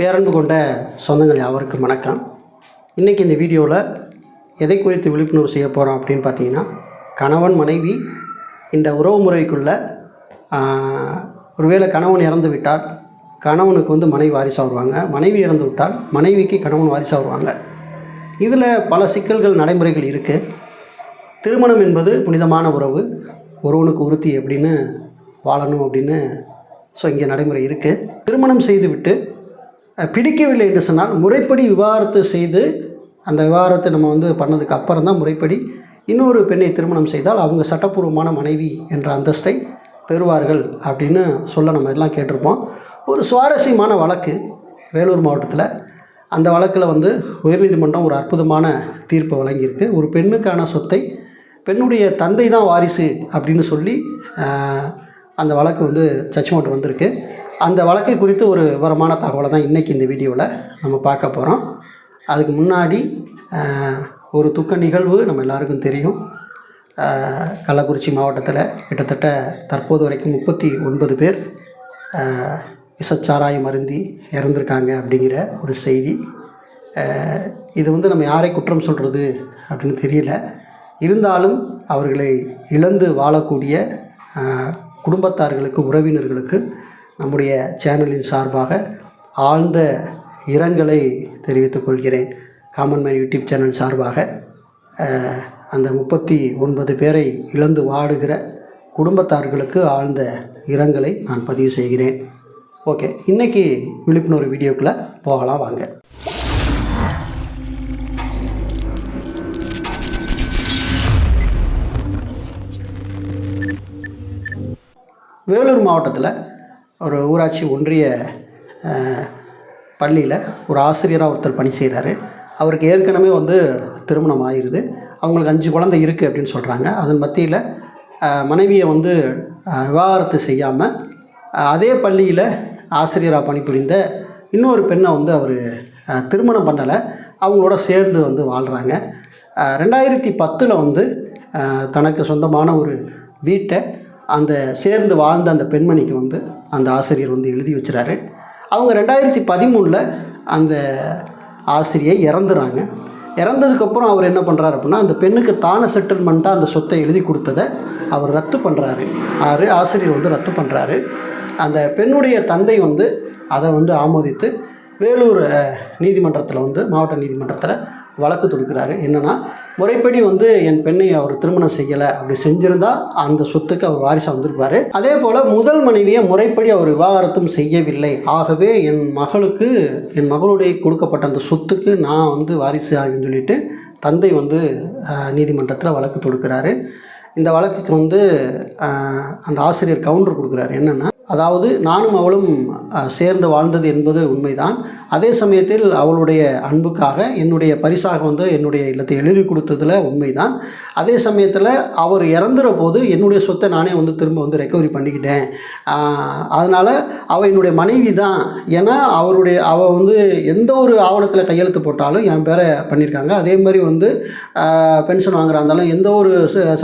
பேரன்பு கொண்ட சொந்தங்கள் யாவருக்கும் வணக்கம். இன்றைக்கி இந்த வீடியோவில் எதை குறித்து விழிப்புணர்வு செய்ய போகிறோம் அப்படின்னு பார்த்தீங்கன்னா கணவன் மனைவி இந்த உறவு முறைக்குள்ள ஒருவேளை கணவன் இறந்து விட்டால் கணவனுக்கு வந்து மனைவி வாரிசாக வருவாங்க. மனைவி இறந்து விட்டால் மனைவிக்கு கணவன் வாரிசாக வருவாங்க. இதில் பல சிக்கல்கள் நடைமுறைகள் இருக்குது திருமணம் என்பது புனிதமான உறவு. ஒருவனுக்கு உறுத்தி அப்படின்னு வாழணும் அப்படின்னு ஸோ இங்கே நடைமுறை இருக்குது திருமணம் செய்துவிட்டு பிடிக்கவில்லை என்று சொன்னால் முறைப்படி விவாகரத்து செய்து அந்த விவாகரத்தை நம்ம வந்து பண்ணதுக்கு அப்புறம் தான் முறைப்படி இன்னொரு பெண்ணை திருமணம் செய்தால் அவங்க சட்டப்பூர்வமான மனைவி என்ற அந்தஸ்தை பெறுவார்கள் அப்படின்னு சொல்ல நம்ம எல்லாம் கேட்டிருப்போம். ஒரு சுவாரஸ்யமான வழக்கு வேலூர் மாவட்டத்தில். அந்த வழக்கில் வந்து உயர்நீதிமன்றம் ஒரு அற்புதமான தீர்ப்பை வழங்கியிருக்கு. ஒரு பெண்ணுக்கான சொத்தை பெண்ணுடைய தந்தை தான் வாரிசு அப்படின்னு சொல்லி அந்த வழக்கு வந்து ஜட்ஜ்மெண்ட் வந்திருக்கு. அந்த வழக்கை குறித்து ஒரு விவரமான தகவலை தான் இன்றைக்கி இந்த வீடியோவில் நம்ம பார்க்க போகிறோம். அதுக்கு முன்னாடி ஒரு துக்க நிகழ்வு நம்ம எல்லாருக்கும் தெரியும். கள்ளக்குறிச்சி மாவட்டத்தில் கிட்டத்தட்ட தற்போது வரைக்கும் முப்பத்தி ஒன்பது பேர் விஷச்சாராயம் அருந்தி இறந்துருக்காங்க அப்படிங்கிற ஒரு செய்தி. இது வந்து நம்ம யாரை குற்றம் சொல்கிறது அப்படின்னு தெரியல. இருந்தாலும் அவர்களை இழந்து வாழக்கூடிய குடும்பத்தார்களுக்கு உறவினர்களுக்கு நம்முடைய சேனலின் சார்பாக ஆழ்ந்த இரங்கலை தெரிவித்துக் கொள்கிறேன். காமன் மேன் யூடியூப் சேனல் சார்பாக அந்த முப்பத்தி ஒன்பது பேரை இழந்து வாடுகிற குடும்பத்தார்களுக்கு ஆழ்ந்த இரங்கலை நான் பதிவு செய்கிறேன். ஓகே இன்றைக்கி விழிப்புணர்வு வீடியோக்குள்ளே போகலாம் வாங்க. வேலூர் மாவட்டத்தில் ஒரு ஊராட்சி ஒன்றிய பள்ளியில் ஒரு ஆசிரியராக ஒருத்தர் பணி செய்கிறாரு அவருக்கு ஏற்கனவே வந்து திருமணம் ஆகிருது அவங்களுக்கு அஞ்சு குழந்தை இருக்குது அப்படின்னு சொல்கிறாங்க அதன் மத்தியில் மனைவியை வந்து விவாகரத்து செய்யாமல் அதே பள்ளியில் ஆசிரியராக பணிபுரிந்த இன்னொரு பெண்ணை வந்து அவர் திருமணம் பண்ணலை. அவங்களோட சேர்ந்து வந்து வாழ்கிறாங்க ரெண்டாயிரத்தி பத்தில் வந்து தனக்கு சொந்தமான ஒரு வீட்டை அந்த சேர்ந்து வாழ்ந்த அந்த பெண்மணிக்கு வந்து அந்த ஆசிரியர் வந்து எழுதி வச்சுறாரு. அவங்க ரெண்டாயிரத்தி பதிமூணில் அந்த ஆசிரியை இறந்துறாங்க. இறந்ததுக்கப்புறம் அவர் என்ன பண்ணுறாரு அப்படின்னா அந்த பெண்ணுக்கு தான செட்டில்மெண்ட்டாக அந்த சொத்தை எழுதி கொடுத்ததை அவர் ரத்து பண்ணுறாரு ஆறு ஆசிரியர் வந்து ரத்து பண்ணுறாரு அந்த பெண்ணுடைய தந்தை வந்து அதை வந்து ஆமோதித்து வேலூர் நீதிமன்றத்தில் வந்து மாவட்ட நீதிமன்றத்தில் வழக்கு தொடுக்கிறாரு. என்னென்னா முறைப்படி வந்து என் பெண்ணை அவர் திருமணம் செய்யலை அப்படி செஞ்சிருந்தா அந்த சொத்துக்கு அவர் வாரிசாக வந்திருப்பார். அதே போல் முதல் மனைவியை முறைப்படி அவர் விவாகரத்தும் செய்யவில்லை. ஆகவே என் மகளுக்கு என் மகளுடைய கொடுக்கப்பட்ட அந்த சொத்துக்கு நான் வந்து வாரிசு ஆகின்னு சொல்லிட்டு தந்தை வந்து நீதிமன்றத்தில் வழக்கு தொடுக்கிறாரு. இந்த வழக்குக்கு வந்து அந்த ஆசிரியர் கவுண்டர் கொடுக்குறாரு. என்னென்னா அதாவது நானும் அவளும் சேர்ந்து வாழ்ந்தது என்பது உண்மைதான். அதே சமயத்தில் அவளுடைய அன்புக்காக என்னுடைய பரிசாக வந்து என்னுடைய இல்லத்தை எழுதி கொடுத்ததில் உண்மைதான். அதே சமயத்தில் அவர் இறந்துற போது என்னுடைய சொத்தை நானே வந்து திரும்ப வந்து ரெக்கவரி பண்ணிக்கிட்டேன். அதனால் அவள் என்னுடைய மனைவி தான் ஏன்னா அவருடைய அவள் வந்து எந்த ஒரு ஆவணத்தில் கையெழுத்து போட்டாலும் என் பேரை பண்ணியிருக்காங்க அதே மாதிரி வந்து பென்ஷன் வாங்குறா இருந்தாலும் எந்த ஒரு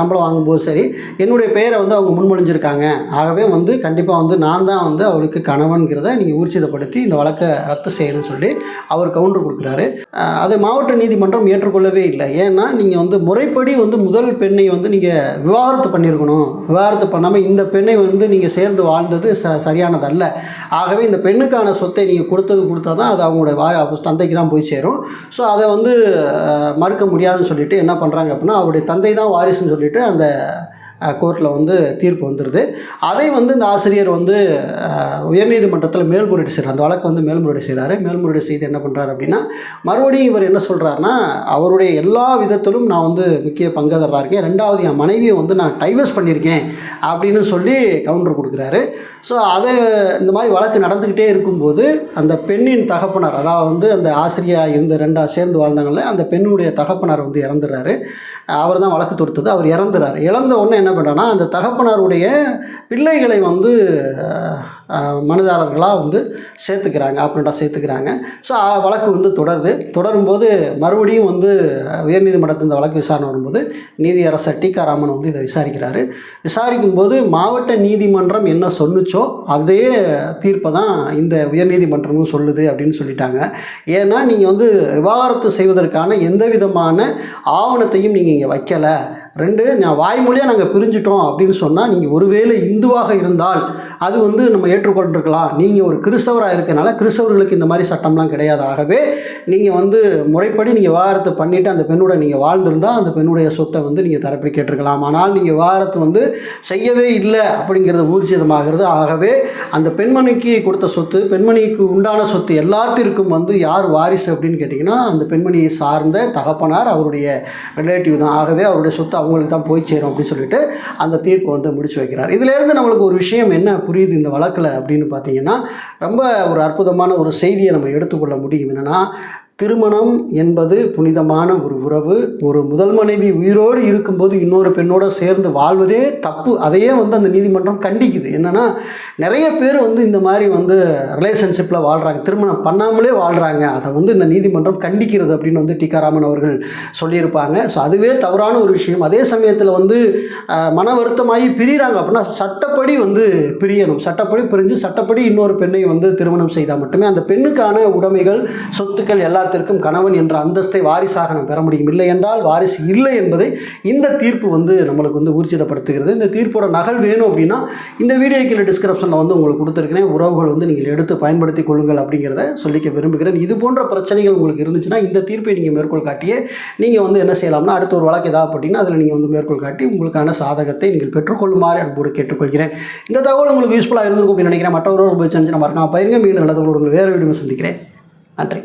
சம்பளம் வாங்கும்போது சரி என்னுடைய பெயரை வந்து அவங்க முன்மொழிஞ்சிருக்காங்க. ஆகவே வந்து கண்டிப்பாக வந்து நான் தான் வந்து அவளுக்கு கணவன்கிறத நீங்கள் ஊர்ஜிதப்படுத்தி இந்த வழக்கை ரத்து செய்யணும்னு சொல்லி அவர் கவுண்டர் கொடுக்குறாரு. அதை மாவட்ட நீதிமன்றம் ஏற்றுக்கொள்ளவே இல்லை. ஏன்னா நீங்கள் வந்து முறைப்படி வந்து முதல் பெண்ணை வந்து நீங்கள் விவாகரத்து பண்ணியிருக்கணும். விவாகரத்து பண்ணாமல் இந்த பெண்ணை வந்து நீங்கள் சேர்ந்து வாழ்ந்தது ச சரியானதல்ல. ஆகவே இந்த பெண்ணுக்கான சொத்தை நீங்கள் கொடுத்தது கொடுத்தா தான் அது அவங்களுடைய வா தந்தைக்கு தான் போய் சேரும். ஸோ அதை வந்து மறுக்க முடியாதுன்னு சொல்லிட்டு என்ன பண்ணுறாங்க அப்படின்னா அவருடைய தந்தை தான் வாரிசுன்னு சொல்லிட்டு அந்த கோர்ட்டில் வந்து தீர்ப்பு வந்துடுது அதை வந்து இந்த ஆசிரியர் வந்து உயர்நீதிமன்றத்தில் மேல்முறையீடு செய்கிறார் அந்த வழக்கு வந்து மேல்முறையீடு செய்கிறாரு மேல்முறையீடு செய்து என்ன பண்ணுறாரு அப்படின்னா மறுபடியும் இவர் என்ன சொல்கிறாருன்னா அவருடைய எல்லா விதத்திலும் நான் வந்து முக்கிய பங்கதாரராக இருக்கேன். ரெண்டாவது என் மனைவியை வந்து நான் டைவர்ஸ் பண்ணியிருக்கேன் அப்படின்னு சொல்லி கவுண்டர் கொடுக்குறாரு. ஸோ அதை இந்த மாதிரி வழக்கு நடந்துக்கிட்டே இருக்கும்போது அந்த பெண்ணின் தகப்பனார் அதாவது வந்து அந்த ஆசிரியா இருந்த ரெண்டா சேர்ந்து வாழ்ந்தாங்கல்ல அந்த பெண்ணுடைய தகப்பனார் வந்து இறந்துடுறாரு. அவர் தான் வழக்கு தொடுத்தது அவர் இறந்துறாரு. இறந்த உடனே என்ன பண்ணுறான்னா அந்த தகப்பனாருடைய பிள்ளைகளை வந்து மனுதாரர்களாக வந்து சேர்த்துக்கிறாங்க ஆப்ரண்டாக சேர்த்துக்கிறாங்க. ஸோ வழக்கு வந்து தொடருது. தொடரும்போது மறுபடியும் வந்து உயர்நீதிமன்றத்தில் இந்த வழக்கு விசாரணை வரும்போது நீதியரசர் டிகாராமன் வந்து இதை விசாரிக்கிறாரு. விசாரிக்கும் போது மாவட்ட நீதிமன்றம் என்ன சொன்னுச்சோ அதே தீர்ப்பை தான் இந்த உயர்நீதிமன்றமும் சொல்லுது அப்படின்னு சொல்லிட்டாங்க. ஏன்னா நீங்கள் வந்து விவாகரத்து செய்வதற்கான எந்த விதமான ஆவணத்தையும் நீங்கள் நீங்கள் வைக்கலை. ரெண்டு நான் வாய்மொழியாக நாங்கள் பிரிஞ்சிட்டோம் அப்படின்னு சொன்னால் நீங்கள் ஒருவேளை இந்துவாக இருந்தால் அது வந்து நம்ம ஏற்றுக்கொண்டிருக்கலாம். நீங்கள் ஒரு கிறிஸ்தவராக இருக்கனால கிறிஸ்தவர்களுக்கு இந்த மாதிரி சட்டம்லாம் கிடையாது. ஆகவே நீங்கள் வந்து முறைப்படி நீங்கள் விவாகரத்து பண்ணிவிட்டு அந்த பெண்ணோட நீங்கள் வாழ்ந்திருந்தால் அந்த பெண்ணுடைய சொத்தை வந்து நீங்கள் தரப்படி கேட்டிருக்கலாம். ஆனால் நீங்கள் விவாகரத்து வந்து செய்யவே இல்லை அப்படிங்கிறது ஊர்ஜிதமாகிறது. ஆகவே அந்த பெண்மணிக்கு கொடுத்த சொத்து பெண்மணிக்கு உண்டான சொத்து எல்லாத்திற்கும் வந்து யார் வாரிசு அப்படின்னு கேட்டிங்கன்னா அந்த பெண்மணியை சார்ந்த தகப்பனார் அவருடைய ரிலேட்டிவ் தான். ஆகவே அவருடைய சொத்து அவங்களுக்கு தான் போய் சேரும் அப்படின்னு சொல்லிட்டு அந்த தீர்ப்பு வந்து முடிச்சு வைக்கிறார். இதிலேருந்து நம்மளுக்கு ஒரு விஷயம் என்ன புரியுது இந்த வழக்கில் அப்படின்னு பார்த்தீங்கன்னா ரொம்ப ஒரு அற்புதமான ஒரு செய்தியை நம்ம எடுத்துக்கொள்ள முடியும். என்னென்னா திருமணம் என்பது புனிதமான ஒரு உறவு. ஒரு முதல் மனைவி உயிரோடு இருக்கும்போது இன்னொரு பெண்ணோட சேர்ந்து வாழ்வதே தப்பு. அதையே வந்து அந்த நீதிமன்றம் கண்டிக்குது. என்னென்னா நிறைய பேர் வந்து இந்த மாதிரி வந்து ரிலேஷன்ஷிப்பில் வாழ்கிறாங்க திருமணம் பண்ணாமலே வாழ்கிறாங்க அதை வந்து இந்த நீதிமன்றம் கண்டிக்கிறது அப்படின்னு வந்து டிகாராமன் அவர்கள் சொல்லியிருப்பாங்க. ஸோ அதுவே தவறான ஒரு விஷயம். அதே சமயத்தில் வந்து மன வருத்தமாகி பிரிகிறாங்க அப்படின்னா சட்டப்படி வந்து பிரியணும். சட்டப்படி பிரிஞ்சு சட்டப்படி இன்னொரு பெண்ணை வந்து திருமணம் செய்தால் மட்டுமே அந்த பெண்ணுக்கான உடைமைகள் சொத்துக்கள் காலத்திற்கும் கணவன் என்ற அந்தஸ்தை வாரிசாக நாம் பெற முடியும். இல்லை என்றால் வாரிசு இல்லை என்பதை இந்த தீர்ப்பு வந்து நம்மளுக்கு வந்து ஊர்ஜிதப்படுத்துகிறது. இந்த தீர்ப்போட நகல் வேணும் அப்படின்னா இந்த வீடியோ கீழே டிஸ்கிரிப்ஷனில் வந்து உங்களுக்கு கொடுத்துருக்கிறேன். உறவுகள் வந்து நீங்கள் எடுத்து பயன்படுத்தி கொள்ளுங்கள் அப்படிங்கிறத சொல்லிக்க விரும்புகிறேன். இது போன்ற பிரச்சனைகள் உங்களுக்கு இருந்துச்சுன்னா இந்த தீர்ப்பை நீங்கள் மேற்கோள் காட்டியே நீங்கள் வந்து என்ன செய்யலாம்னா அடுத்த ஒரு வழக்கு ஏதாவது போட்டிங்கன்னா அதில் நீங்கள் வந்து மேற்கோள் காட்டி உங்களுக்கான சாதகத்தை நீங்கள் பெற்றுக்கொள்ளுமாறு அன்போடு கேட்டுக்கொள்கிறேன். இந்த தகவல் உங்களுக்கு யூஸ்ஃபுல்லாக இருந்திருக்கும் அப்படின்னு நினைக்கிறேன். மற்றவர்கள் போய் செஞ்சு நான் மறக்காம பயிருங்க மீண்டும் நல்ல உங்களுக்கு வேறு வீடியோ சந்திக்கிறேன். நன்றி.